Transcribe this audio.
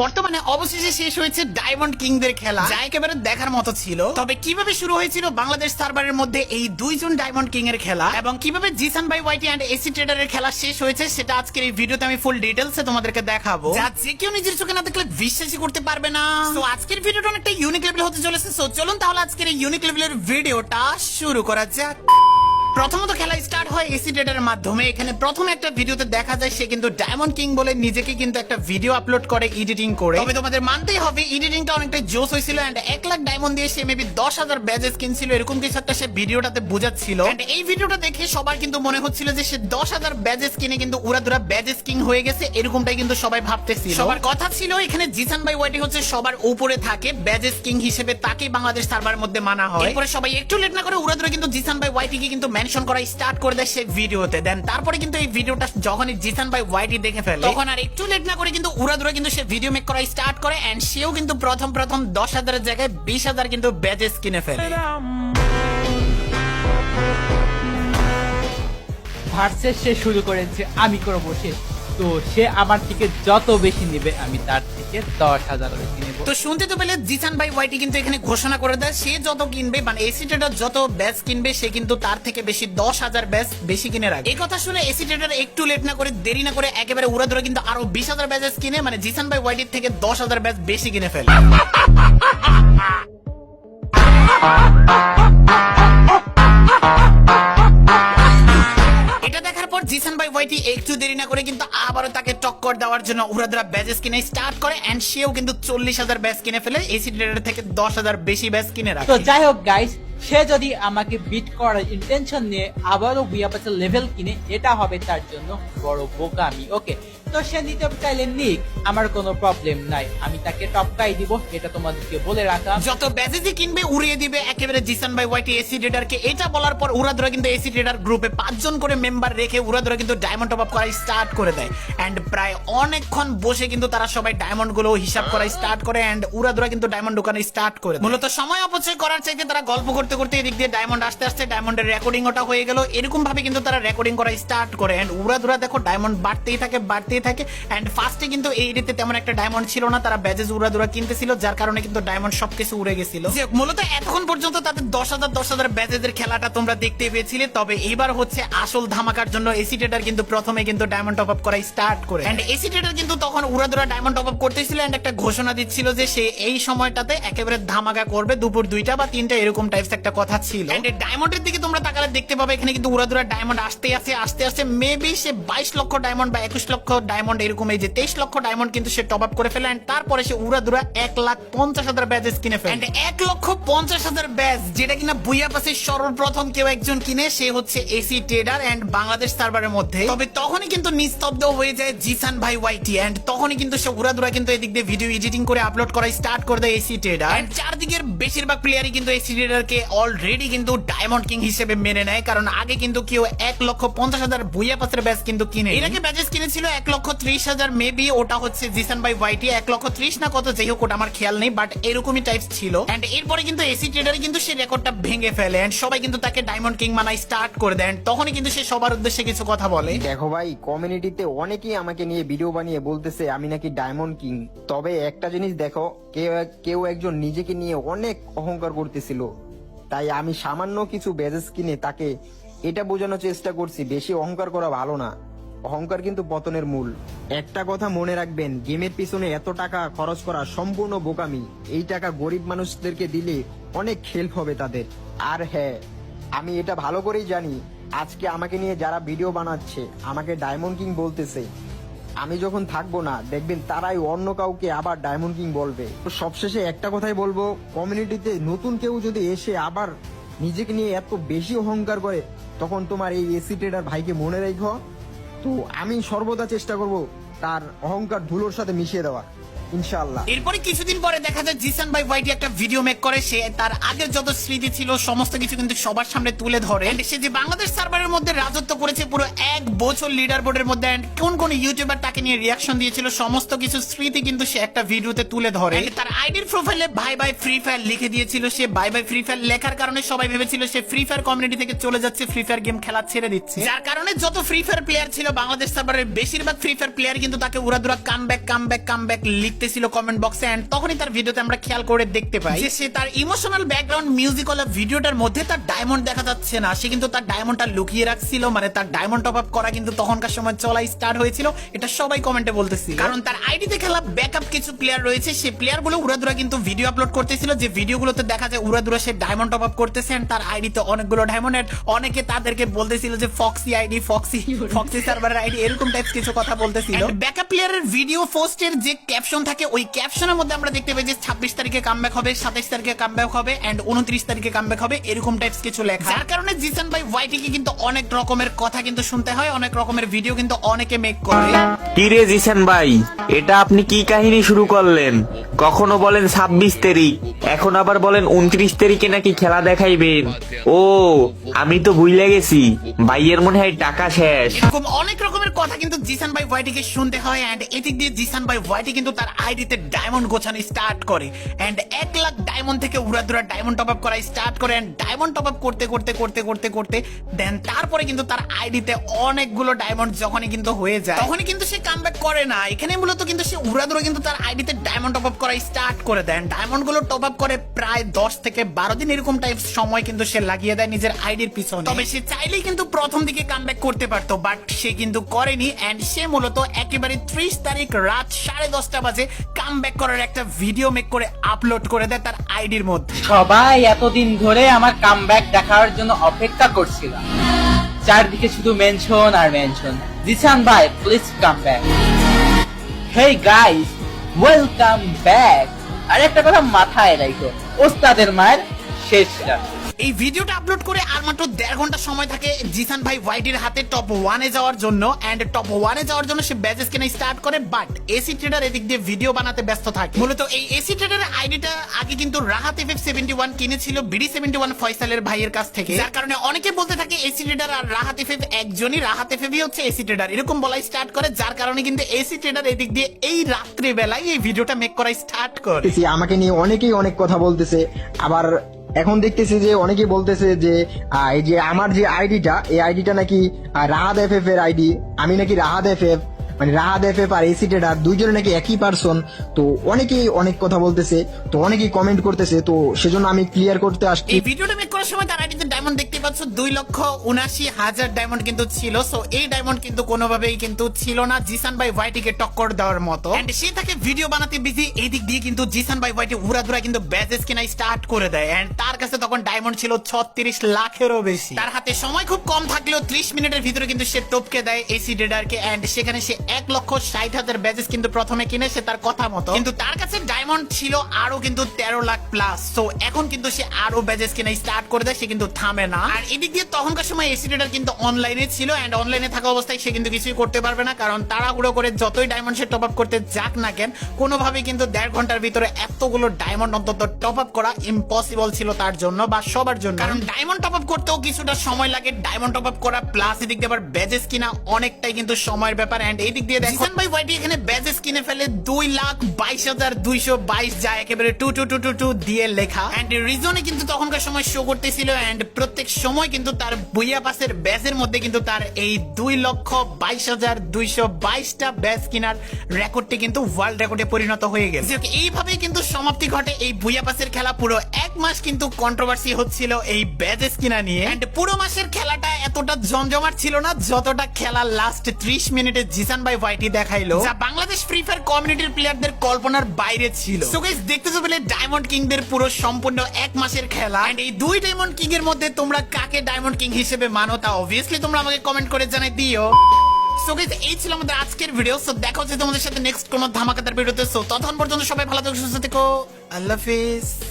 বর্তমানে অবশেষে শেষ হয়েছে ডায়মন্ড কিংদের খেলা। যা একেবারে দেখার মতো ছিল। তবে কীভাবে শুরু হয়েছিল বাংলাদেশ সার্ভারের মধ্যে এই দুইজন ডায়মন্ড কিং এর খেলা এবং কীভাবে জিসান ভাই ওয়াইটি অ্যান্ড এসি ট্রেডারের খেলা শেষ হয়েছে, সেটা আজকের এই ভিডিওতে আমি ফুল ডিটেলসে তোমাদেরকে দেখাবো। যা যে কেউ নিজের চোখে না দেখলে বিশ্বাসই করতে পারবে না। তো আজকের ভিডিওটা অনেকটা ইউনিক লেভেল হতে চলেছে। সো চলুন তাহলে আজকের এই ইউনিক লেভেলের ভিডিওটা শুরু করা যাক। প্রথমত খেলা স্টার্ট হয় এসি ডেটার মাধ্যমে। এখানে প্রথমে একটা ভিডিওতে দেখা যায় সে কিন্তু ডায়মন্ড কিং বলে নিজেকে কিন্তু একটা ভিডিও আপলোড করে এডিটিং করে। তবে তোমাদের মানতেই হবে এডিটিংটা অনেকটা জোস হয়েছিল এন্ড এক লাখ ডায়মন্ড দিয়ে সে মেবি দশ হাজার ব্যাজেস কিনছিল, এরকম কিছু একটা সে ভিডিওটাতে বোঝাচ্ছিল। এন্ড এই ভিডিওটা দেখে সবার কিন্তু মনে হচ্ছিল যে সে দশ হাজার ব্যাজেস কিনে কিন্তু উড়াদুরা ব্যাজেস কিং হয়ে গেছে, এরকমটাই কিন্তু সবাই ভাবতেছিল। সবার কথা ছিল, এখানে জিসান ভাই ওয়াইটি হচ্ছে সবার উপরে থাকে ব্যাজেস কিং হিসেবে তাকে বাংলাদেশ সার্ভার মধ্যে মানা হয়। এরপরে সবাই একটু লেট না করে উড়াদুরা কিন্তু জিসান ভাই ওয়াইটি কে কিন্তু মেনশন করা স্টার্ট করে দেয় সেই ভিডিওতে দেন তারপরে কিন্তু এই ভিডিওটা যখনই জিসান ভাই ওয়াইটি দেখে ফেলে, তখন আর একটু লেট না করে কিন্তু উড়াদুরা কিন্তু সে ভিডিও মেক করা স্টার্ট করে এন্ড সেও কিন্তু প্রথম প্রথম দশ হাজারের জায়গায় বিশ হাজার কিন্তু ব্যাজেস কিনে ফেলে। ভার্সেস সে শুরু করেছে, আমি করব শেষ। তো সে আমার থেকে যত বেশি নেবে, আমি তার থেকে দশ হাজার বেশি তো শুনতে তো পেলে জিসান ভাই ওয়াইটি কিন্তু এখানে ঘোষণা করে দেয়, সে যত কিনবে মানে এসি ট্রেডার যত ব্যাচ কিনবে, সে কিন্তু তার থেকে বেশি দশ হাজার ব্যাচ বেশি কিনে রাখে এই কথা শুনে এসি ট্রেডার একটু লেট না করে, দেরি না করে একেবারে উড়া ধরে কিন্তু আরও বিশ হাজার ব্যাচেস কিনে মানে জিসান ভাই ওয়াইটির থেকে দশ হাজার ব্যাচ বেশি কিনে ফেলে। জিসান ভাই ওয়াইটি একটু দেরি না করে কিন্তু আবারও তাকে টক্কর দেওয়ার জন্য উড়াদরা ব্যাচেস কিনে স্টার্ট করে এন্ড সেও কিন্তু চল্লিশ হাজার ব্যাচ কিনে ফেলে। এসি ট্রেডার থেকে দশ হাজার বেশি ব্যাচ কিনে রাখে। তো যাই হোক গাইস সে যদি আমাকে বিট করার ইন্টেনশন নিয়ে আবারও বুয়াপাসের লেভেল কিনে, এটা হবে তার জন্য বড় বোকামি। ওকে তো সে নিতে চাইলে নিক, আমার কোনো প্রবলেম নাই। আমি তাকে টপকাই দিব, এটা তোমাদেরকে বলে রাখা। যত ব্যাজেসই কিনবে, উড়িয়ে দিবে, একেবারে জিসান ভাই ওয়াইটি এসি ট্রেডারকে। এটা বলার পর উড়াদরা কিন্তু এসি ট্রেডার গ্রুপে পাঁচজন করে মেম্বার রেখে উড়াদরা কিন্তু ডায়মন্ড টপ আপ করা স্টার্ট করে দেয়। এন্ড প্রায় অনেকক্ষণ বসে কিন্তু তারা সবাই ডায়মন্ডগুলো হিসাব করা স্টার্ট করে এন্ড উড়াদরা কিন্তু ডায়মন্ড দোকানে স্টার্ট করে মূলত সময় অপচয় করার চাইতে তারা গল্প করতে করতে এদিক দিয়ে ডায়মন্ড আসতে আসতে ডায়মন্ডের রেকর্ডিং ওটা হয়ে গেল। এরকম ভাবে কিন্তু তারা রেকর্ডিং করা স্টার্ট করে। এন্ড উড়াদুরা দেখো ডায়মন্ড বাড়তেই থাকে, বাড়তেই থাকে। এন্ড ফার্স্টে কিন্তু এই এরিতে তেমন একটা ডায়মন্ড ছিল না, তারা ব্যাজেস উড়াদুরা কিনতেছিল, যার কারণে কিন্তু ডায়মন্ড সবকিছু উড়ে গেছিল। মূলত এতক্ষণ পর্যন্ত তাদের দশ হাজার দশ হাজার ব্যাজেসের খেলাটা তোমরা দেখতে পেয়েছিলে, তবে এইবার হচ্ছে আসল ধামাকার জন্য এসি ট্রেডার কিন্তু প্রথমে কিন্তু ডায়মন্ড টপ আপ করা স্টার্ট করে। এন্ড এসি ট্রেডার কিন্তু তখন উড়াদুরা ডায়মন্ড টপ আপ করতেছিল এন্ড একটা ঘোষণা দিচ্ছিল যে সে এই সময়টাতে একেবারে ধামাকা করবে, দুপুর দুইটা বা তিনটা, এরকম টাইপস একটা কথা ছিল। এন্ড ডায়মন্ডের দিকে তোমরা তাকালে দেখতে পাবে, এখানে কিন্তু উড়াদুরা ডায়মন্ড আসতে আসে আসতে আস্তে আস্তে মেবি সে বাইশ লক্ষ ডায়মন্ড বা একুশ লক্ষ ডায়মন্ড এরকম এই যে তেইশ লক্ষ ডায়মন্ড কিন্তু সে টপ আপ করে ফেলে and তারপরে সে উড়াদুরা এক লাখ পঞ্চাশ হাজার ব্যাজেস কিনে ফেলে। And এক লক্ষ পঞ্চাশ হাজার ব্যাজ যেটা কিনা বুইয়া পাশে সর্বপ্রথম কেউ একজন কিনে সে হচ্ছে এসি ট্রেডার এন্ড বাংলাদেশ সার্ভারের মধ্যে। তবে তখনই কিন্তু নিস্তব্ধ হয়ে যায় জিসান ভাই ওয়াইটি এন্ড তখনই কিন্তু সে উড়াদুরা কিন্তু এদিক দিয়ে ভিডিও এডিটিং করে আপলোড করা স্টার্ট করে দেয় এসি ট্রেডার এন্ড চারদিকের বেশিরভাগ প্লেয়ারই কিন্তু এসি ট্রেডারকে অলরেডি কিন্তু ডায়মন্ড কিং হিসেবে মেনে নেয় কারণ আগে কিন্তু কেউ এক লক্ষ পঞ্চাশ হাজার বুইয়া পাসের ব্যাচ কিন্তু কিনে এর আগে ব্যাচেস কিনেছিল এক লক্ষ ত্রিশ হাজার মেবি ওটা হচ্ছে জিসান বাই ওয়াইটি এক লক্ষ ত্রিশ না কত, যাই হোক, ওটা আমার খেয়াল নেই বাট এরকমই টাইপস ছিল। এন্ড এরপরে কিন্তু এসি ট্রেডার কিন্তু সে রেকর্ডটা ভেঙে ফেলে এন্ড সবাই কিন্তু তাকে ডায়মন্ড কিং মানাই স্টার্ট করে দেন তখনই কিন্তু সে সবার উদ্দেশ্যে কিছু কথা বলে। দেখো ভাই কমিউনিটিতে অনেকেই আমাকে নিয়ে ভিডিও বানিয়ে বলতেছে, আমি নাকি ডায়মন্ড কিং তবে একটা জিনিস দেখো, কেউ কেউ একজন নিজেকে নিয়ে অনেক অহংকার করতেছিল। তাই আমি সামান্য কিছু বেজেস কিনে তাকে এটা বোঝানোর চেষ্টা করছি, বেশি অহংকার করা ভালো না। অহংকার কিন্তু পতনের মূল। একটা কথা মনে রাখবেন, গেমের পিছনে এত টাকা খরচ করা সম্পূর্ণ বোকামি। এই টাকা গরিব মানুষদেরকে দিলে অনেক হেল্প হবে তাদের। আর হ্যাঁ আমি এটা ভালো করেই জানি, আজকে আমাকে নিয়ে যারা ভিডিও বানাচ্ছে, আমাকে ডায়মন্ড কিং বলতেছে, আমি যখন থাকব না, দেখবেন তারাই অন্য কাউকে আবার ডায়মন্ড কিং বলবে। সবশেষে একটা কথাই বলব কমিউনিটিতে নতুন কেউ যদি এসে আবার নিজেকে নিয়ে এত বেশি অহংকার করে, তখন তোমার এই এসি ট্রেডার ভাইকে মনে রেখো। তো আমি সর্বদা চেষ্টা করব তার অহংকার ধুলোর সাথে মিশিয়ে দেওয়া ইনশাআল্লাহ। এরপরে কিছুদিন পরে দেখা যায় জিসান ভাই ওয়াইটি একটা ভিডিও মেক করে। সে তার আগের যত স্মৃতি ছিল, সমস্ত কিছু কিন্তু সবার সামনে তুলে ধরে। সে যে বাংলাদেশ সার্ভারের মধ্যে রাজত্ব করেছে পুরো এক বছর লিডার বোর্ডের মধ্যে। কোন কোন ইউটিউবার তাকে নিয়ে রিয়াকশন দিয়েছিল, সমস্ত কিছু স্মৃতি কিন্তু সে একটা ভিডিওতে তুলে ধরে। তার আইডির প্রোফাইলে বাই বাই ফ্রি ফায়ার লিখে দিয়েছিল। সে বাই বাই ফ্রি ফায়ার লেখার কারণে সবাই ভেবেছিল সে ফ্রি ফায়ার কমিউনিটি থেকে চলে যাচ্ছে ফ্রি ফায়ার গেম খেলা ছেড়ে দিচ্ছে। যার কারণে যত ফ্রি ফায়ার প্লেয়ার ছিল, বাংলাদেশ সার্ভারের বেশিরভাগ ফ্রি ফায়ার প্লেয়ার কিন্তু তাকে উড়াদুরা come back come back come back লিখতেছিল comment box and তখনই তার ভিডিওতে আমরা খেয়াল করে দেখতে পাই যে সে তার ইমোশনাল ব্যাকগ্রাউন্ড মিউজিক ওলা ভিডিওটার মধ্যে তার ডায়মন্ড দেখা যাচ্ছে না। সে কিন্তু তার ডায়মন্ডটা লুকিয়ে রাখছিল মানে তার ডায়মন্ড টপ আপ করা কিন্তু তখনকার সময় চলাই স্টার্ট হয়েছিল। এটা সবাই কমেন্টে বলতেছিল। কারণ তার আইডিতে খেলা ব্যাকআপ কিছু প্লেয়ার রয়েছে। সেই প্লেয়ারগুলো উড়াদুরা কিন্তু ভিডিও আপলোড করতেছিল। যে ভিডিওগুলোতে দেখা যায় উড়াদুরা সে ডায়মন্ড টপ আপ করতেছে তার আইডিতে অনেকগুলো ডায়মন্ড অনেকে তাদেরকে বলতেছিল যে ফক্সি আইডি ফক্সি ফক্সি সার্ভারের আইডি এরকম টাইপ কিছু কথা বলতেছিল। ব্যাকআপ প্লেয়ারের ভিডিও পোস্টের যে ক্যাপশন থাকে ওই ক্যাপশনের মধ্যে আমরা দেখতে পাই যে ছাব্বিশ তারিখে কামব্যাক হবে সাতাইশ তারিখে কামব্যাক হবে এন্ড উনত্রিশ তারিখে কামব্যাক হবে এরকম টাইপস কিছু লেখা। যার কারণে জিসান ভাই ওয়াইটিকে কিন্তু অনেক রকমের কথা কিন্তু শুনতে হয় অনেক রকমের ভিডিও কিন্তু অনেকে মেক করে। কি রে জিসান ভাই এটা আপনি কি কাহিনী শুরু করলেন? কখনো বলেন ছাব্বিশ তারিখ এখন আবার বলেন উনত্রিশ তারিখে নাকি খেলা দেখাইবেন? ও আমি তো ভুলে গেছি ভাইয়ের মনে হয় টাকা শেষ। এরকম অনেক রকমের কথা কিন্তু জিসান ভাই ওয়াইটিকে শুনতে হয় এন্ড এদিক দিয়ে জিসান ভাই ওয়াইটি কিন্তু তার আইডিতে ডায়মন্ড গোছানো স্টার্ট করে অ্যান্ড এক লাখ ডায়মন্ড থেকে উড়াদুরা ডায়মন্ড টপ আপ করা স্টার্ট করে অ্যান্ড ডায়মন্ড টপ আপ করতে করতে করতে করতে করতে দেন তারপরে কিন্তু তার আইডিতে অনেকগুলো ডায়মন্ড যখনই কিন্তু হয়ে যায়, তখনই কিন্তু সে কামব্যাক করে না। এখানে মূলত কিন্তু সে উড়াদুরা কিন্তু তার আইডিতে ডায়মন্ড টপ আপ করা স্টার্ট করে দেন ডায়মন্ডগুলো টপ আপ করে প্রায় দশ থেকে বারো দিন এরকম টাইপ সময় কিন্তু সে লাগিয়ে দেয় নিজের আইডির পিছনে। তবে সে চাইলেই কিন্তু প্রথম দিকে কামব্যাক করতে পারতো বাট সে কিন্তু করেনি। অ্যান্ড সে মূলত একেবারে ত্রিশ তারিখ রাত সাড়ে দশটা বাজে কামব্যাক করার একটা ভিডিও মেক করে আপলোড করে দেয় তার আইডির মধ্যে। সবাই এতদিন ধরে আমার কামব্যাক দেখার জন্য অপেক্ষা চারদিকে শুধু মেনশন আর মেনশন জিসান ভাই please come back hey guys welcome back আর একটা কথা মাথায় রাখো, ওস্তাদের মায়ের শেষটা এই ভিডিওটা আপলোড করে আর মাত্র দেড় ঘণ্টা সময় থাকে জিসান ভাই ওয়াইটির হাতে টপ ওয়ানে যাওয়ার জন্য অ্যান্ড টপ ওয়ানে যাওয়ার জন্য সে ব্যাজেস কেনা স্টার্ট করে বাট এসি ট্রেডার এদিক দিয়ে ভিডিও বানাতে ব্যস্ত থাকে। মূলত এই এসি ট্রেডারের আইডিটা আগে কিন্তু Rahat F F seventy one কিনেছিল বিডি সেভেন্টি ওয়ান ফয়সালের ভাইয়ের কাছ থেকে। যার কারণে অনেকে বলতে থাকে এসি ট্রেডার আর রাহাত এফ এফ একজনই রাহাত এফ হচ্ছে এসি ট্রেডার এরকম বলাই স্টার্ট করে, যার কারণে কিন্তু এসি ট্রেডার এদিক দিয়ে এই রাত্রি বেলায় এই ভিডিওটা মেক করা। স্টার্ট করে আমাকে নিয়ে অনেকেই অনেক কথা বলতেছে, আবার এখন দেখতেছি যে অনেকে বলতেছে যে এই যে আমার যে আইডিটা এই আইডিটা নাকি রাহাদ এফ এফ এর আইডি আমি নাকি রাহাদ এফ এফ মানে রাহাত এফ এফ আর এসি ট্রেডার দুইজনে নাকি একই পার্সন তো অনেকেই অনেক কথা বলতেছে, তো অনেকেই কমেন্ট করতেছে, তো সেজন্য আমি ক্লিয়ার করতে আসছি। এই ভিডিওটা মেক করার সময় তার আইডিতে ডায়মন্ড দেখতে পাচ্ছ, দুই লক্ষ উনাশি হাজার ডায়মন্ড কিন্তু ছিল। সো এই ডায়মন্ড কিন্তু কোনোভাবেই কিন্তু ছিল না। জিসান ভাই ওয়াইটিকে টক্কর দেওয়ার মতো। এন্ড সে তাকে ভিডিও বানাতে বিজি এই দিক দিয়ে কিন্তু জিসান ভাই ওয়াইটি উড়াধুরা কিন্তু ব্যাজেস কিনা স্টার্ট করে দেয়। এন্ড তার কাছে তখন ডায়মন্ড ছিল ছত্রিশ লাখেরও বেশি। তার হাতে সময় খুব কম থাকলেও ত্রিশ মিনিটের ভিতরে কিন্তু সে টপকে দেয় এসি ডেডারকে এন্ড সেখানে সে এক লক্ষ ষাট হাজার ব্যাজেস কিন্তু প্রথমে কিনে সে তার কথা মতো। কিন্তু তার কাছে ডায়মন্ড ছিল আরও কিন্তু তেরো লাখ প্লাস তো এখন কিন্তু সে আরও ব্যাজেস কিনে স্টার্ট করে দেয়, সে কিন্তু থামে না। আর এদিক দিয়ে তখনকার সময় এসি ট্রেডার কিন্তু অনলাইনে ছিল এন্ড অনলাইনে থাকা অবস্থায় সে কিন্তু কিছুই করতে পারবে না, কারণ তাড়াহুড়ো করে যতই ডায়মন্ড সে টপ আপ করতে যাক না কেন, কোনোভাবেই কিন্তু দেড় ঘণ্টার ভিতরে এতগুলো ডায়মন্ড অন্তত টপ আপ করা ইম্পসিবল ছিল তার জন্য বা সবার জন্য। কারণ ডায়মন্ড টপ আপ করতেও কিছুটা সময় লাগে। ডায়মন্ড টপ আপ করা প্লাস এদিক দিয়ে আবার ব্যাজেস কিনা অনেকটাই কিন্তু সময়ের ব্যাপার এন্ড এই দিক দিয়ে ভাই ওয়াইটি এখানে ব্যাজেস কিনে ফেলে দুই লাখ বাইশ হাজার দুইশো বাইশ যায় একেবারে two two two two two দিয়ে লেখা। এন্ড রিজনে কিন্তু তখনকার সময় শো করতেছিল এন্ড প্রত্যেক সময় কিন্তু তার বুইয়া পাসের ব্যাজের মধ্যে কিন্তু তার এই দুই লক্ষ বাইশ হাজার দুইশো বাইশটা ব্যাজ কিনার রেকর্ডটি কিন্তু ওয়ার্ল্ড রেকর্ডে পরিণত হয়ে গেছে এইভাবেই কিন্তু সমাপ্তি ঘটে এই বুইয়া পাসের খেলা পুরো এক মাস কিন্তু কন্ট্রোভার্সি হচ্ছিল এই ব্যাজেস কিনা নিয়ে। এন্ড পুরো মাসের খেলাটা এতটা জমজমাট ছিল না, যতটা খেলা লাস্ট ত্রিশ মিনিটে জিসান বাই ওয়াইটি দেখাইলো, যা বাংলাদেশ ফ্রি ফায়ার কমিউনিটির প্লেয়ারদের কল্পনার বাইরে ছিল। সো গাইস দেখতেছো বলে ডায়মন্ড কিংদের পুরো সম্পূর্ণ এক মাসের খেলা। এন্ড এই দুই ডায়মন্ড কিং এর মধ্যে তোমরা কাকে ডায়মন্ড কিং হিসেবে মানো তা অবভিয়াসলি তোমরা আমাকে কমেন্ট করে জানাই দিও। সো গাইস এই ছিল আমাদের আজকের ভিডিও সো দেখা হচ্ছে তোমাদের সাথে নেক্সট কোনো ধামাকাদার ভিডিওতে সো ততক্ষণ পর্যন্ত সবাই ভালো থেকো, সুস্থ থেকো। আল্লাহ হাফিজ।